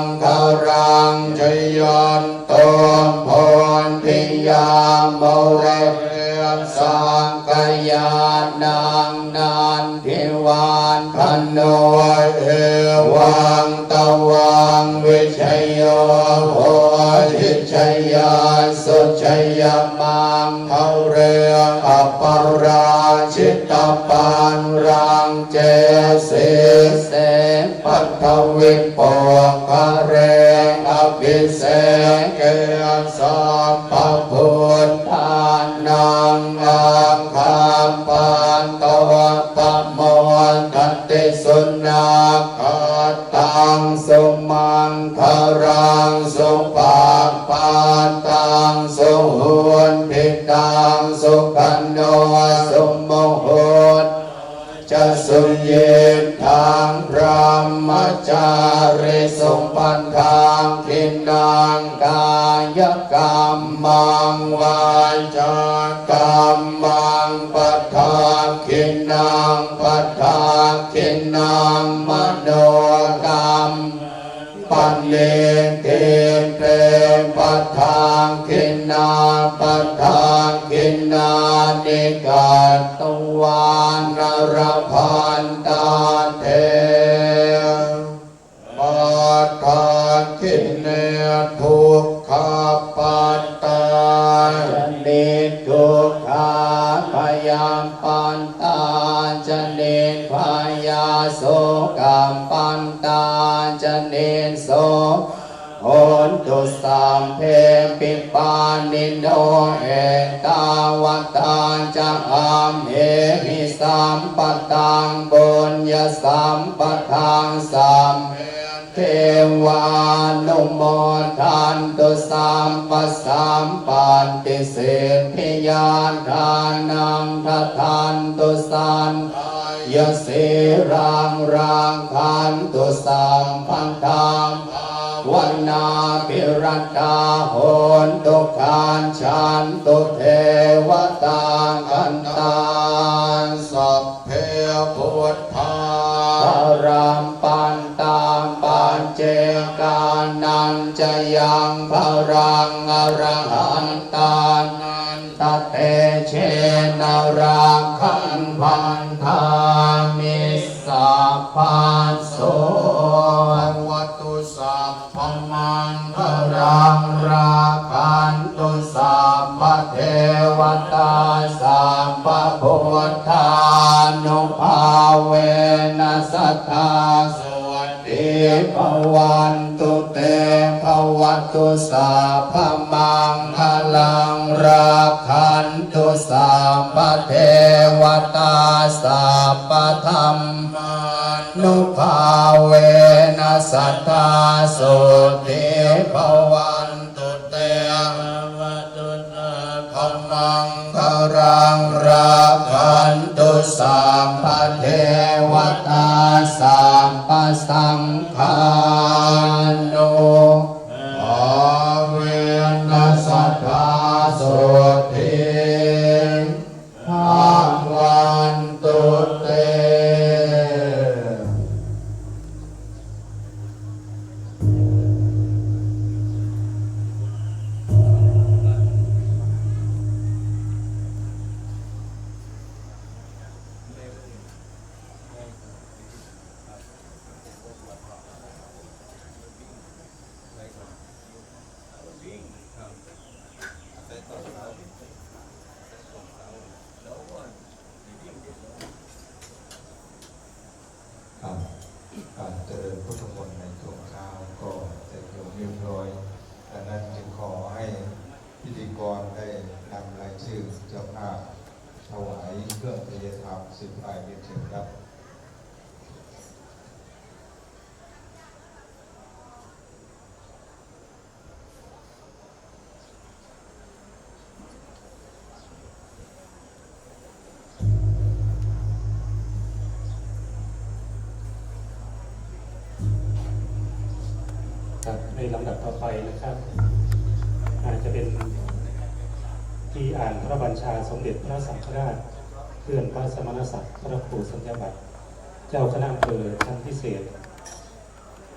งคารังชยันโตพรทิยาโมเรสังกยานังนันทิวานพันโนเอวังตวังวิชัยโยโหทิชัยยาสุชัยยมังเขาเรืออัปปราชิตปันรังเจเสเส ทวิปปคะเรอภิเศษเกสัมปพุทธานังอังคามปันตวะปะโมทันติสุนาคตังสุมังคารังสุปาปาตังสุหุนทิตังสุขันโน สุเยทางพระมจาริสงปันทางทินังกายกรรมังวาจากรรมังปัฏฐาคินังปัฏฐาคินังมโนกรรมปันเลเกเตปัฏฐานคิ นาปทานกินนานิกาตวานรพันตา ตาวัตาจะอามเอหิสัมปตังบุญญาสัมปทังสัมเทวานุโมทันตุสัมปสัมปันติเศรษฐิยานทานังทัทันตุสันยเสรังรังคันตุสัมพันธาม วันนาปิรัตตาโหนตุกานชันตุเทวตากันตาสัพเพพุทธารัมปันตามปัญเจกานันจะยังพรังอรหันตานันตเตเชนาราคันพันธามิสัพพัสโส ตตาสวัสดีภวันตุเตภวัตุสัพพมังคลังราคันตุสัพพเทวตาสัพพธรรมานุภาเวนัสตาสุติภวันตุเตภวตุสัพพมังคลังราคันตุ สัมปเทวตาสัมปสังฆา ในลำดับต่อไปนะครับ อาจจะเป็นที่อ่านพระบัญชาสมเด็จพระสังฆราชเพื่อนพระสมณศักดิ์พระครูสัญญาบัตรเจ้าคณะอำเภอชั้นพิเศษ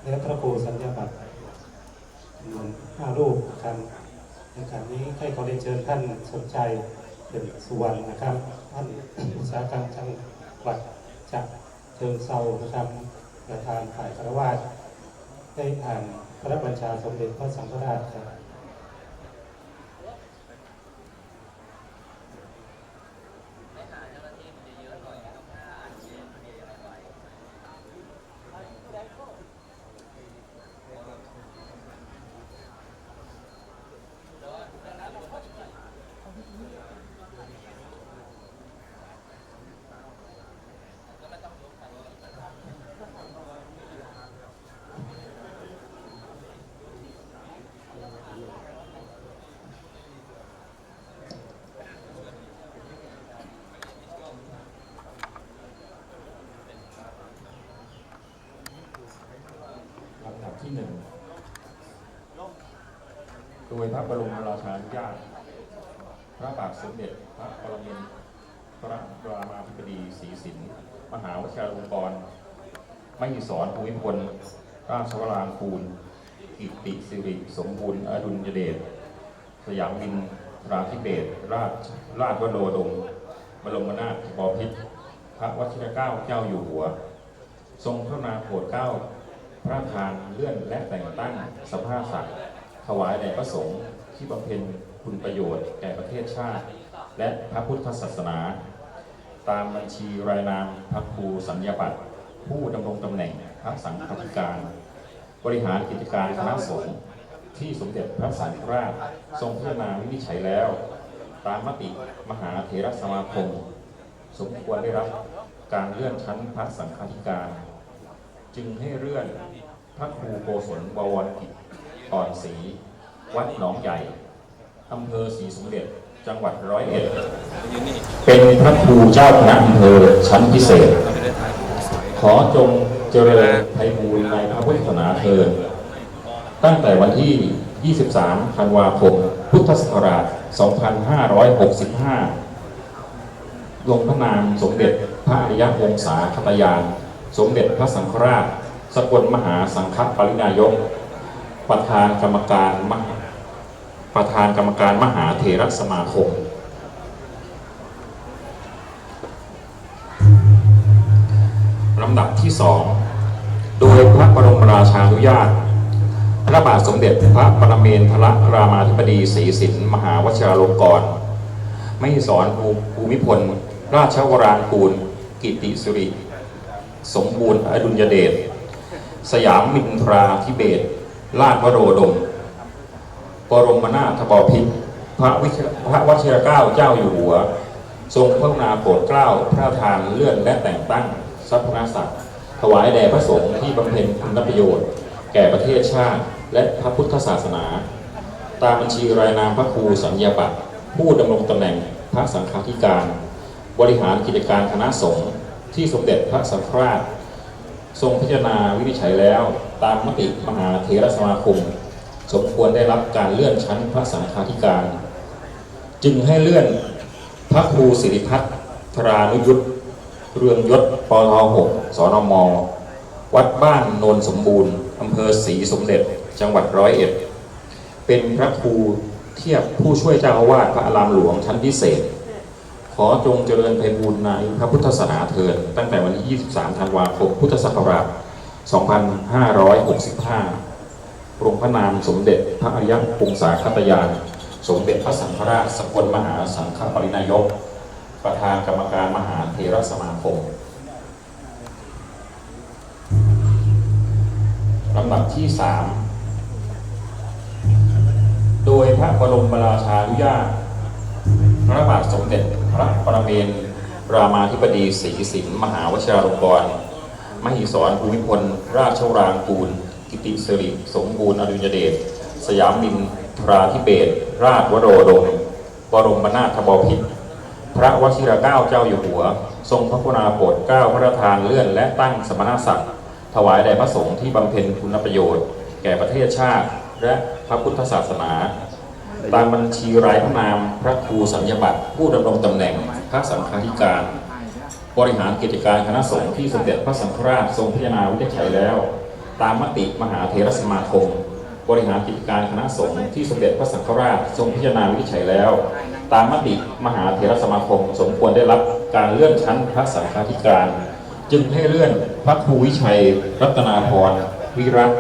และพระครูสัญญาบัตรจำนวนห้ารูปนะครับในการนี้ให้ขอเรียนเชิญท่านสนใจเป็นสุวรรณนะครับท่านอุตสาหกรรมจังหวัดจากเชิงเซานะครับประธานฝ่ายคารวาสได้อ่าน พระบัญชาสมเด็จพระสังฆราชครับ ลำดับที่หนึ่ง โดยพระบรมราชานุญาตพระบาทสมเด็จพระปรมินทรรามาธิบดีศรีสินมหาวชิราลงกรณ์มหิศรภูมิพลราชวรางคูลกิติสิริสมบูรณ์อดุลยเดชสยามบินราธิเบศราชราชวโรดมบรมนาถบพิตรพระวชิรเกล้าเจ้าอยู่หัว ทรงพระนาโปรดเกล้า พระทานเลื่อนและแต่งตั้งสภาศักดิ์ ถวายแด่พระสงฆ์ที่บำเพ็ญคุณประโยชน์แก่ประเทศชาติ และพระพุทธศาสนา ตามบัญชีรายนามพระครูสัญญาบัตรผู้ดำรงตำแหน่งพระสังฆาธิการ บริหารกิจการคณะสงฆ์ที่สมเด็จพระสังฆราชทรงพิจารณาวินิจฉัยแล้ว ตามมติมหาเถรสมาคม สมควรได้รับการเลื่อนชั้นพระสังฆาธิการ จึงให้เลื่อนพระครูโกศลบวรกิจ อ่อนศรีวัดหนองใหญ่อำเภอศรีสมเด็จจังหวัดร้อยเอ็ดเป็นพระครูเจ้าคณะอำเภอชั้นพิเศษ ขอจงเจริญไพบูรณ์ในพระพุทธศาสนาเทินตั้งแต่วันที่ 23 ธันวาคม พุทธศักราช 2565 ลงพระนามสมเด็จพระอริยวงศาคตยาน สมเด็จพระสังฆราช สกลมหาสังฆปรินายก ประธานกรรมการมหาประธานกรรมการมหาเถรสมาคม ลำดับที่สอง โดยพระบรมราชานุญาต พระบาทสมเด็จพระปรเมนทรรามาธิบดีศรีสินมหาวชิราลงกรณ์ไม่สอนภูมิพล ราชวรางกูล กิติสุริ สมบูรณ์อดุลยเดช สยามมินทราธิเบศ ราชวโรดมบรมนาถบพิตรพระวิชพระวชิรเกล้าเจ้าอยู่หัว ทรงพระกรุณาโปรดเกล้าพระราชทานเลื่อนและแต่งตั้งทรัพนศักดิ์ถวายแด่พระสงฆ์ที่บำเพ็ญคุณประโยชน์ แก่ประเทศชาติ และพระพุทธศาสนา ตามบัญชีรายนามพระครูสัญญาบัตรผู้ดำรงตำแหน่งพระสังฆาธิการ บริหารกิจการคณะสงฆ์ที่สมเด็จพระสังฆราช ทรงพิจารณาวินิจฉัยแล้ว ตามมติมหาเถรสมาคม สมควรได้รับการเลื่อนชั้นพระสังฆาธิการ จึงให้เลื่อนพระครูสิริพัฒน์ธรานุยุทธเรืองยศปท6สนม วัดบ้านโนนสมบูรณ์อำเภอศรีสมเด็จจังหวัดร้อยเอ็ด เป็นพระครูเทียบผู้ช่วยเจ้าอาวาสพระอารามหลวงชั้นพิเศษ ขอจงเจริญไพบูรณ์ในพระพุทธศาสนาเถิด ตั้งแต่วันที่ 23 ธันวาคม พุทธศักราช 2565ลงพระนามสมเด็จพระอริยพงศาคตยาน สมเด็จพระสังฆราชสกลมหาสังฆปรินายก ประธานกรรมการมหาเถรสมาคมลำดับที่ 3 โดยพระบรมราชานุญาตพระบาทสมเด็จ พระปรเมนรามาธิบดีศรีสินมหาวชิราลงกรณ์มหิศรภูมิพล ราชวรางกูล กิติสิริสมบูรณ์อดุลยเดชสยามมินทราธิเบศรราชวโรดมบรมนาถบพิตรพระวชิรเกล้าเจ้าอยู่หัว ทรงพระกรุณาโปรดเกล้าพระราชทานเลื่อนและตั้งสมณศักดิ์ถวายแด่พระสงฆ์ที่บำเพ็ญคุณประโยชน์ แก่ประเทศชาติ และพระพุทธศาสนา ตามบัญชีรายพระนามพระครูสัญญาบัตรผู้ดำรงตำแหน่งพระสังฆาธิการ บริหารกิจการคณะสงฆ์ที่สมเด็จพระสังฆราชทรงพิจารณาวินิจฉัยแล้ว ตามมติมหาเถรสมาคม บริหารกิจการคณะสงฆ์ที่สมเด็จพระสังฆราชทรงพิจารณาวินิจฉัยแล้ว ตามมติมหาเถรสมาคม สมควรได้รับการเลื่อนชั้นพระสังฆาธิการ จึงให้เลื่อนพระครูวิชัย รัตนาพรวิรัต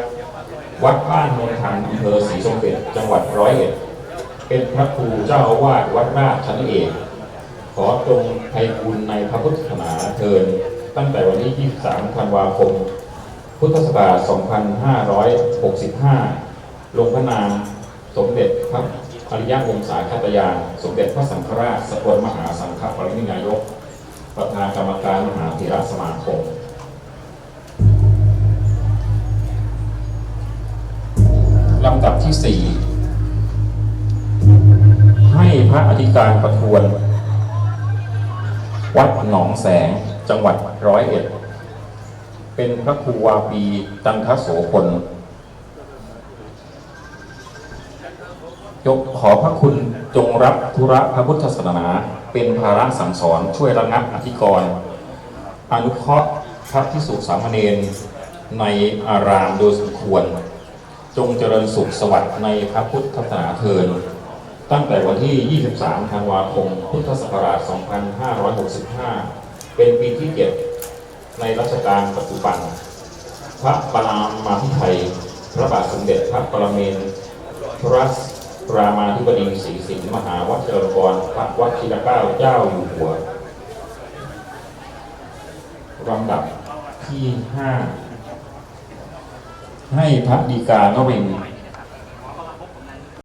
วัดบ้านโนนทันอำเภอศรีสมเด็จจังหวัดร้อยเอ็ด เป็นพระครูเจ้าอาวาสวัดราชชั้นเอกขอจงไพบุญในพระพุทธศาสนาเทินตั้งแต่วันที่ 23 ธันวาคม พุทธศักราช 2565 ลงพระนามสมเด็จพระอริยวงศาคตยาน สมเด็จพระสังฆราชสกลมหาสังฆปรินินายก ประธานกรรมการมหาเถรสมาคมลำดับที่ 4 ระอธิการประทวน วัดหนองแสงจังหวัดร้อยเอ็ด เป็นพระครูวาปีตันทโสพลยกขอพระคุณจงรับธุระพระพุทธศาสนา เป็นภาระสั่งสอนช่วยระงับอธิกรณอนุเคราะห์พระพิสุสามเณรในอารามโดยสมควร จงเจริญสุขสวัสดิ์ในพระพุทธศาสนาเทิน ตั้งแต่วันที่ 23 ธันวาคม พุทธศักราช 2565 เป็นปีที่ 7 ในรัชกาลปัจจุบัน พระปรามมาภิไทย พระบาทสมเด็จพระปรเมนทรรามาธิบดีศรีสิงห์มหาวชิรกรพระวชิรเกล้าเจ้าอยู่หัวลำดับที่ 5 ให้พระดีกานรินทร์